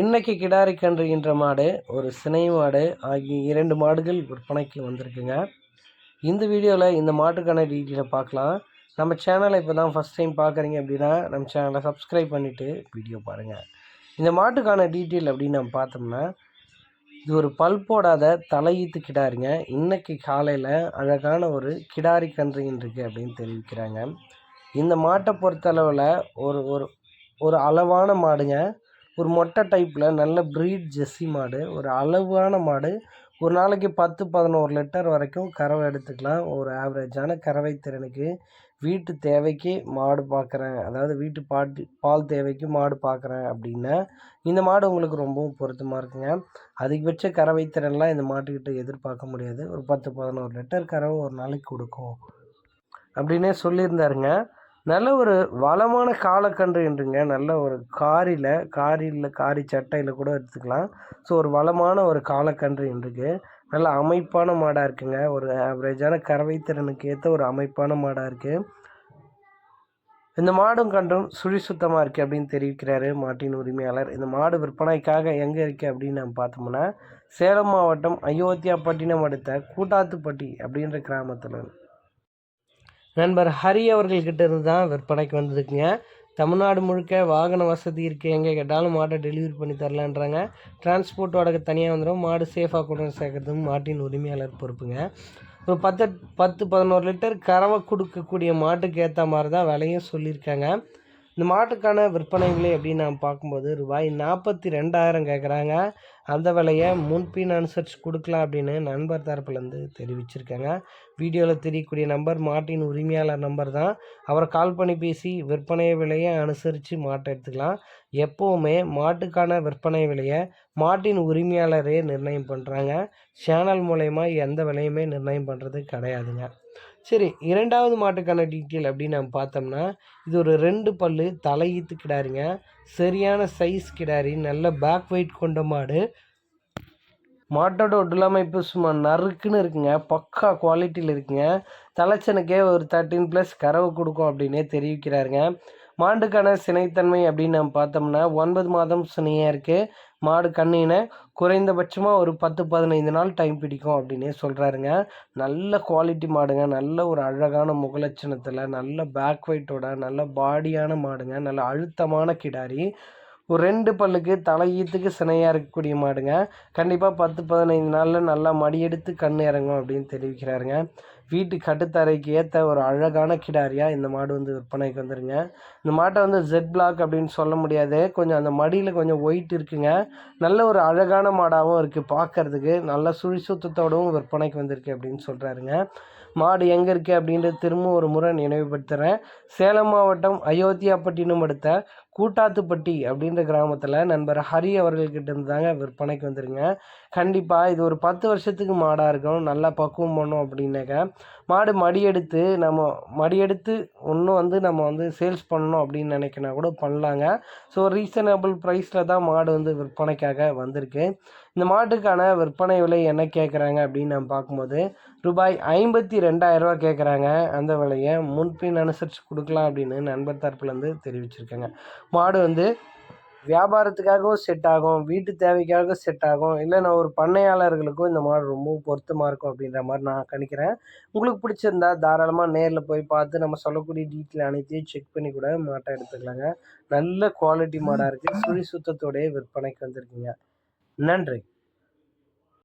இன்றைக்கி கிடாரி என்ற மாடு ஒரு சினை மாடு ஆகிய இரண்டு மாடுகள் விற்பனைக்கு வந்திருக்குங்க. இந்த வீடியோவில் இந்த மாட்டுக்கான டீட்டெயிலை பார்க்கலாம். நம்ம சேனலை இப்போ தான் ஃபஸ்ட் டைம் பார்க்குறீங்க அப்படின்னா நம்ம சேனலை சப்ஸ்கிரைப் பண்ணிவிட்டு வீடியோ பாருங்கள் இந்த மாட்டுக்கான டீட்டெயில் அப்படின்னு நம்ம பார்த்தோம்னா இது ஒரு பல் போடாத தலையீத்து கிடாரிங்க. இன்றைக்கி காலையில் அழகான ஒரு கிடாரி கன்றுகின் இருக்குது அப்படின்னு தெரிவிக்கிறாங்க. இந்த மாட்டை பொறுத்தளவில் ஒரு ஒரு ஒரு அளவான மாடுங்க. ஒரு மொட்டை டைப்பில் நல்ல ப்ரீட் ஜெர்சி மாடு ஒரு அளவான மாடு. ஒரு நாளைக்கு பத்து பதினோரு லிட்டர் வரைக்கும் கறவை எடுத்துக்கலாம். ஒரு ஆவரேஜான கறவை திறனுக்கு வீட்டு தேவைக்கு மாடு பார்க்குறேன் அதாவது வீட்டு பாட்டு பால் தேவைக்கு மாடு பார்க்குறேன் அப்படின்னா இந்த மாடு உங்களுக்கு ரொம்பவும் பொருத்தமாக இருக்குங்க. அதிகபட்ச கறவை திறன்லாம் இந்த மாட்டுக்கிட்ட எதிர்பார்க்க முடியாது. ஒரு பத்து பதினோரு லிட்டர் கறவை ஒரு நாளைக்கு கொடுக்கும். அப்படின்னே சொல்லியிருந்தாருங்க. நல்ல ஒரு வளமான காலக்கன்று என்றுங்க. நல்ல ஒரு காரில் காரில் காரி சட்டையில் கூட எடுத்துக்கலாம். ஸோ ஒரு வளமான ஒரு காலக்கன்று என்றுக்கு நல்ல அமைப்பான மாடாக இருக்குங்க. ஒரு ஆவரேஜான கறவை திறனுக்கு ஏற்ற ஒரு அமைப்பான மாடாக இருக்குது இந்த மாடும் கன்றும் சுழி சுத்தமாக இருக்குது அப்படின்னு தெரிவிக்கிறாரு மாட்டின் உரிமையாளர். இந்த மாடு விற்பனைக்காக எங்கே இருக்குது அப்படின்னு நம்ம பார்த்தோம்னா சேலம் மாவட்டம் அயோத்தியாப்பட்டினம் அடுத்த கூட்டாத்துப்பட்டி அப்படின்ற கிராமத்தில். நண்பர் ஹரி அவர்கள்கிட்ட இருந்து தான் விற்பனைக்கு வந்ததுக்குங்க. தமிழ்நாடு முழுக்க வாகன வசதி இருக்குது எங்கே கேட்டாலும் மாட்டை டெலிவரி பண்ணி தரலான்றாங்க. டிரான்ஸ்போர்ட் வாடகை தனியாக வந்துடும் மாடு சேஃபாக கொண்டு வந்து சேர்க்கறதும் மாட்டின் உரிமையாளர் பொறுப்புங்க. ஒரு பத்து பத்து பதினோரு லிட்டர் கறவை கொடுக்கக்கூடிய மாட்டுக்கு ஏற்ற மாதிரி தான் விலையும் சொல்லியிருக்காங்க. இந்த மாட்டுக்கான விற்பனை விலை அப்படின்னு நாம் பார்க்கும்போது ரூபாய் நாற்பத்தி ரெண்டாயிரம் கேட்குறாங்க. அந்த விலையை முன்பின் அனுசரித்து கொடுக்கலாம் அப்படின்னு நண்பர் தரப்புலேருந்து தெரிவிச்சிருக்காங்க. வீடியோவில் தெரியக்கூடிய நம்பர் மாட்டின் உரிமையாளர் நம்பர் தான். அவரை கால் பண்ணி பேசி விற்பனை விலையை அனுசரித்து மாட்டை எடுத்துக்கலாம். எப்போவுமே மாட்டுக்கான விற்பனை விலையை மாட்டின் உரிமையாளரே நிர்ணயம் பண்ணுறாங்க சேனல் மூலயமா எந்த விலையுமே நிர்ணயம் பண்ணுறது கிடையாதுங்க. சரி இரண்டாவது மாட்டுக்கான டீட்டெயில் அப்படின்னு நம்ம பார்த்தோம்னா இது ஒரு ரெண்டு பல்லு தலையீத்து கிடாருங்க. சரியான சைஸ் கிடாரி நல்ல பேக் வெயிட் கொண்ட மாடு. மாட்டோட உடலமைப்பு சும்மா நறுக்குன்னு இருக்குங்க. பக்கா குவாலிட்டியில் இருக்குங்க. தலைச்சனுக்கே ஒரு தேர்ட்டின் ப்ளஸ் கறவை கொடுக்கும் அப்படின்னே தெரிவிக்கிறாருங்க. மாட்டுக்கான சினைத்தன்மை அப்படின்னு நம்ம பார்த்தோம்னா ஒன்பது மாதம் சினையாக இருக்குது மாடு கண்ணின குறைந்தபட்சமாக ஒரு பத்து பதினைந்து நாள் டைம் பிடிக்கும் அப்படின்னே சொல்கிறாருங்க நல்ல குவாலிட்டி மாடுங்க. நல்ல ஒரு அழகான முகலட்சணத்தில் நல்ல பேக் ஒயிட்டோட நல்ல பாடியான மாடுங்க. நல்ல அழுத்தமான கிடாரி. ஒரு ரெண்டு பல்லுக்கு தலையீத்துக்கு சினையாக இருக்கக்கூடிய மாடுங்க. கண்டிப்பாக பத்து பதினைந்து நாளில் நல்லா மடியெடுத்து கண் இறங்கும் அப்படின்னு தெரிவிக்கிறாருங்க. வீட்டு கட்டுத்தரைக்கு ஏற்ற ஒரு அழகான கிடாரியாக இந்த மாடு வந்து விற்பனைக்கு வந்துருங்க. இந்த மாட்டை வந்து ஜெட் பிளாக் அப்படின்னு சொல்ல முடியாது. கொஞ்சம் அந்த மடியில் கொஞ்சம் ஒயிட் இருக்குங்க. நல்ல ஒரு அழகான மாடாகவும் இருக்குது பார்க்குறதுக்கு நல்ல சுழிசுத்தத்தோடவும் விற்பனைக்கு வந்திருக்கு அப்படின்னு சொல்கிறாருங்க மாடு எங்கே இருக்குது அப்படின்றது திரும்ப ஒரு முறை நினைவுபடுத்துகிறேன் சேலம் மாவட்டம் அயோத்தியாப்பட்டினம் அடுத்த கூட்டாத்துப்பட்டி அப்படின்ற கிராமத்தில் நண்பர் ஹரி அவர்கள்கிட்ட இருந்து தாங்க விற்பனைக்கு வந்துருங்க. கண்டிப்பாக இது ஒரு பத்து வருஷத்துக்கு மாடாக இருக்கும் நல்லா பக்குவம் பண்ணோம் அப்படின்னாக்கா மாடு மடியெடுத்து நம்ம மடியெடுத்து ஒன்றும் வந்து நம்ம வந்து சேல்ஸ் பண்ணணும் அப்படின்னு நினைக்கினா கூட பண்ணலாங்க. ஸோ ரீசனபிள் ப்ரைஸில் தான் மாடு வந்து விற்பனைக்காக வந்திருக்கு. இந்த மாட்டுக்கான விற்பனை விலை என்ன கேட்குறாங்க அப்படின்னு நம்ம பார்க்கும்போது ரூபாய் ஐம்பத்தி ரெண்டாயிரரூவா கேட்குறாங்க அந்த விலையை முன்பின் அனுசரித்து கொடுக்கலாம் அப்படின்னு நண்பர் தரப்புலேருந்து தெரிவிச்சிருக்காங்க. மாடு வந்து வியாபாரத்துக்காகவும் செட் ஆகும் வீட்டு தேவைக்காக செட் ஆகும் இல்லை நான் ஒரு பண்ணையாளர்களுக்கும் இந்த மாடு ரொம்ப பொருத்தமாக இருக்கும் அப்படின்ற மாதிரி நான் கணிக்கிறேன். உங்களுக்கு பிடிச்சிருந்தா தாராளமாக நேரில் போய் பார்த்து நம்ம சொல்லக்கூடிய டீட்டெயில் அனைத்தையும் செக் பண்ணி கூட மாட்டை எடுத்துக்கலாங்க. நல்ல குவாலிட்டி மாடாக இருக்குது சுழி சுத்தத்தோடைய விற்பனைக்கு வந்திருக்கீங்க. நன்றி.